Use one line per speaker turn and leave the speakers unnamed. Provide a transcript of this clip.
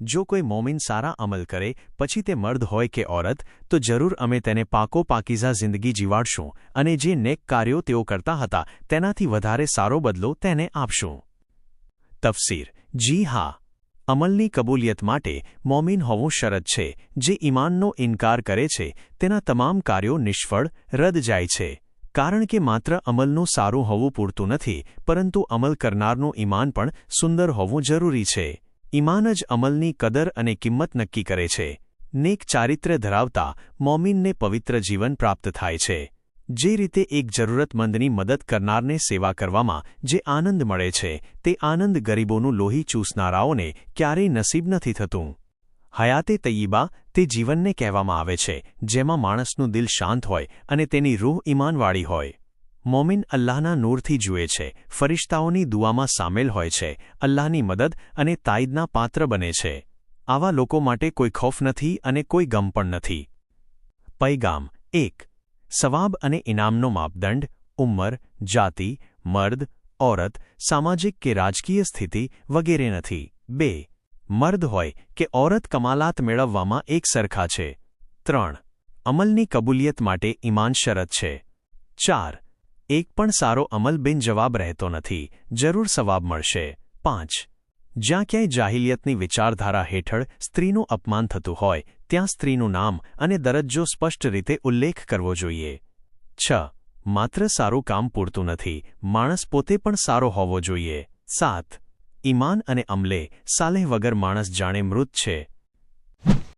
જો કોઈ મોમિન સારા અમલ કરે, પછી તે મર્દ હોય કે ઓરત તો જરૂર અમે તેને પાકો પાકીઝા જિંદગી જીવાડશું અને જે નેક કાર્યો તેઓ કરતા હતા, તેનાથી વધારે સારો બદલો તેને આપશું. તફસીર. જી હા. અમલની કબૂલિયત માટે મોમિન હોવું શરત છે, જે ઈમાનનો ઇનકાર કરે છે, તેના તમામ કાર્યો નિષ્ફળ, રદ જાય છે. કારણ કે માત્ર અમલનું સારું હોવું પૂરતું નથી, પરંતુ અમલ કરનારનું ઈમાન પણ સુંદર હોવું જરૂરી છે. ઈમાન જ અમલની કદર અને કિંમત નક્કી કરે છે. નેક ચારિત્ર્ય ધરાવતા મોમિનને પવિત્ર જીવન પ્રાપ્ત થાય છે. જે રીતે એક જરૂરતમંદની મદદ કરનારને સેવા કરવામાં જે આનંદ મળે છે, તે આનંદ ગરીબોનું લોહી ચૂસનારાઓને ક્યારેય નસીબ નથી થતું. હયાતે તૈયબા તે જીવનને કહેવામાં આવે છે, જેમાં માણસનું દિલ શાંત હોય અને તેની રૂહ ઈમાનવાળી હોય. મોમિન અલ્લાહના નૂરથી જુએ છે, ફરિશ્તાઓની દુઆમાં સામેલ હોય છે, અલ્લાહની મદદ અને તાઈદના પાત્ર બને છે. આવા લોકો માટે કોઈ ખોફ નથી અને કોઈ ગમ પણ નથી. પૈગામ એક, સવાબ અને ઇનામનો માપદંડ, ઉંમર, જાતિ, મર્દ ઓરત સામાજિક કે રાજકીય સ્થિતિ વગેરે નથી. બે, મર્દ હોય કે ઓરત કમાલાત મેળવવામાં એક સરખા છે. ત્રણ, અમલની કબૂલિયત માટે ઈમાન શરત છે. ચાર એક પણ સારો અમલ બિનજવાબ રહેતો નથી. જરૂર સવાબ મળશે. પાંચ. જ્યાં ક્યાંય જાહિલિયતની વિચારધારા હેઠળ સ્ત્રીનું અપમાન થતું હોય, ત્યાં સ્ત્રીનું નામ અને દરજ્જો સ્પષ્ટ રીતે ઉલ્લેખ કરવો જોઈએ. છ. માત્ર સારું કામ પૂરતું નથી. માણસ પોતે પણ સારો હોવો જોઈએ. સાત. ઈમાન અને અમલે સાલેહ વગર માણસ જાણે મૃત છે.